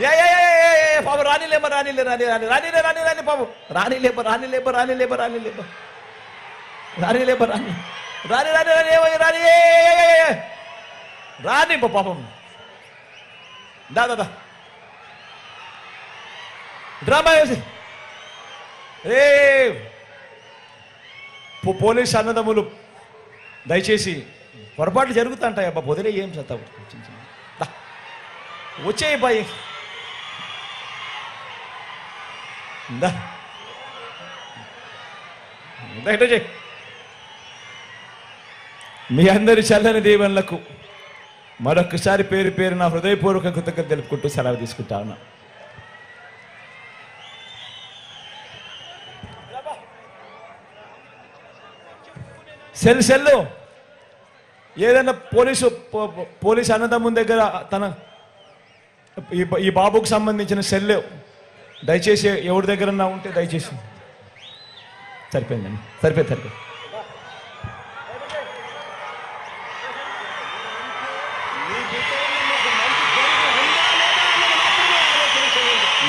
ఏ పాపం రానిలేమ రానిలే రాని రాని రానిలే రాని రాని పాపం రానిలేమ రానిలేమ రానిలేమ రానిలేమ రానిలేమ రాని రాని రాని రాని ఏమై రాని రాని పాపం. దా దా డ్రామా వేసి ఏ పోలీస్ అన్నదమ్ములు దయచేసి పొరపాట్లు జరుగుతుంటాయి అబ్బా వదిలే ఏం చేస్తావు? వచ్చేయి బాయ్. దా దా, మీ అందరి చల్లని దీవెనలకు మరొకసారి పేరు పేరు నా హృదయపూర్వక కృతజ్ఞత తెలుపుకుంటూ సెలవు తీసుకుంటా ఉన్నా సెల్ సెల్లు ఏదైనా పోలీసు పో- పోలీసు అన్నదమ్ముని దగ్గర తన ఈ ఈ బాబుకు సంబంధించిన సెల్ దయచేసి ఎవరి దగ్గర ఉంటే దయచేసి. సరిపోయిందండి. సరిపోయింది సరిపోయింది.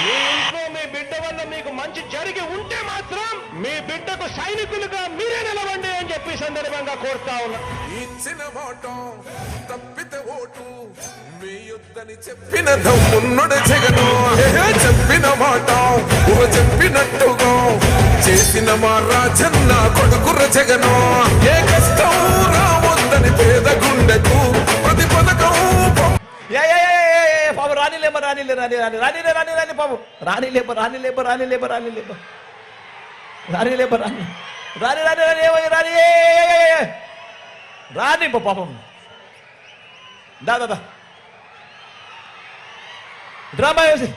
మీ ఇంట్లో మీ బిడ్డ వల్ల మీకు మంచి జరిగి ఉంటే మాత్రం మీ బిడ్డకు సైనికులుగా మీరే నిలవండి అని చెప్పి సందర్భంగా కోరుతా ఉన్నా. ఇచ్చిన తప్పితే ఓటు వేయొద్దని చెప్పిన దమ్మున్నడు జగను. చెప్పినట్టుగా. చేసిన మా రాజన్న కొడుకుర జగను. ఏ కష్టం రావద్దని పేద గుండెకు ప్రతి పథకం పం- ఏ ఏ ఏ, ఏ, ఏ, పాపం రానిలేమ రానిలే రాని రాని రానిలే రాని రాని పాపం. రానిలేప రానిలేప రానిలేప రానిలేప రానిలేప రాని రాని రాని రాని ఏమై రాని రాని పాపం. దా దా. డ్రామా వేసి.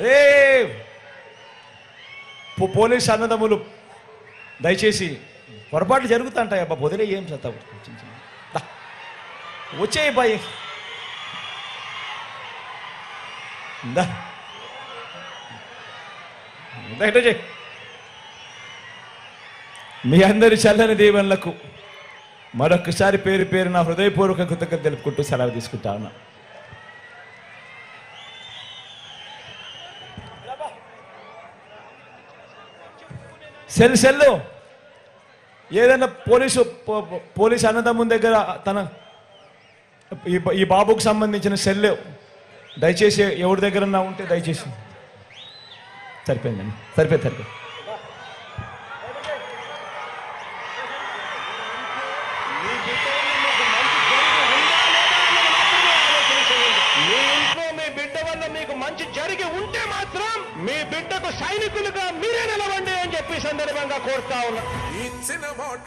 ఏ పోలీస్ అన్నదమ్ములు దయచేసి పొరపాట్లు జరుగుతుంటాయి అబ్బా వదిలే ఏం చేస్తావు? వచ్చేయి బాయ్ మీ అందరి చల్లని దీవెనలకు మరొకసారి పేరు పేరు నా హృదయపూర్వక కృతజ్ఞత తెలుపుకుంటూ సెలవు తీసుకుంటా ఉన్నాను సెల్ సెల్లు. ఏదైనా పోలీసు పో- పోలీసు అన్నదమ్ముని దగ్గర తన ఈ ఈ బాబుకు సంబంధించిన సెల్ దయచేసి ఎవరి దగ్గర ఉంటే దయచేసి. సరిపోయిందండి. సరిపోయింది సరిపోయింది. మీ బిడ్డ వల్ల మీకు మంచి జరిగి ఉంటే మాత్రం మీ బిడ్డకు సైనికులుగా మీరే నిలబడి సందర్భంగా కోరుతా ఉన్నా. ఇచ్చిన మాట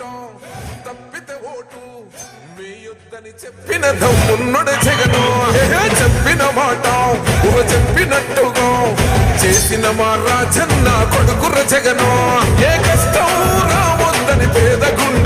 తప్పితే ఓటు వేయొద్దని చెప్పిన దమ్మున్నడు జగను. చెప్పిన మాట ఊహ చెప్పినట్టుగా చేసిన మా రాజన్న కొడుకుర జగను. ఏ కష్టం రావద్దని పేద గుండెకు